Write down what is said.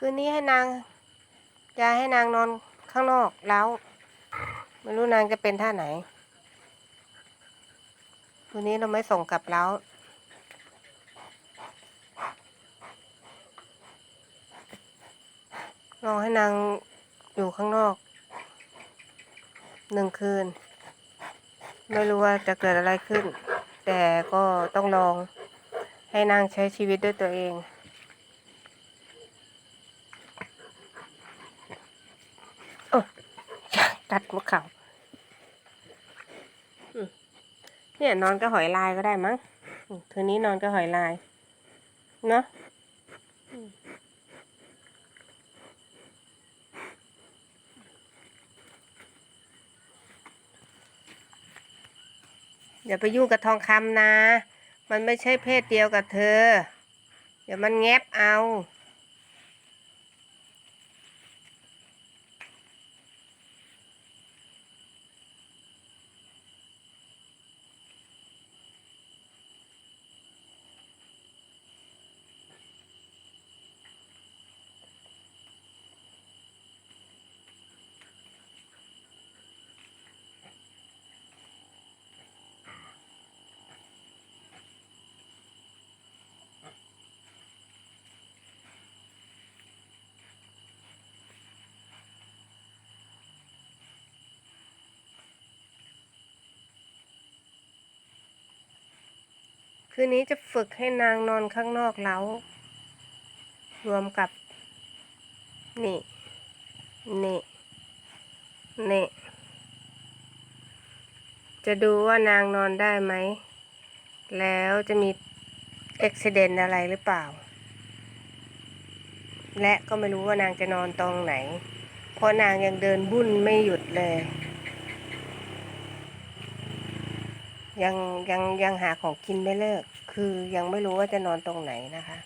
คืนนี้ให้นางยายให้นางนอนข้างนอกแล้ว ไม่รู้นางจะเป็นท่าไหนคืนนี้เราไม่ส่งกลับแล้วรอให้นางอยู่ข้างนอกหนึ่งคืน ไม่รู้ว่าจะเกิดอะไรขึ้น แต่ก็ต้องลองให้นางใช้ชีวิตด้วยตัวเอง โอ้ ตัดมะเขาอืมเนี่ยนอนก็หอยลายก็ได้มั้งอืมคืนนี้นอนก็หอยลาย เนาะอืมอย่าไปยุ่งกับทองคำนะ มันไม่ใช่เพศเดียวกับเธอ เดี๋ยวมันแงบเอา คืนนี้จะฝึกให้นางนอนข้างนอกเล้ารวมกับ นี่ นี่ นี่ จะดูว่านางนอนได้ไหม แล้วจะมีอุบิเหตุอะไรหรือเปล่า และก็ไม่รู้ว่านางจะนอนตรงไหน เพราะนางยังเดินบุ่นไม่หยุดเลย ยังยังยังหาของกินไม่เลิก คือยังไม่รู้ว่าจะนอนตรงไหนนะคะ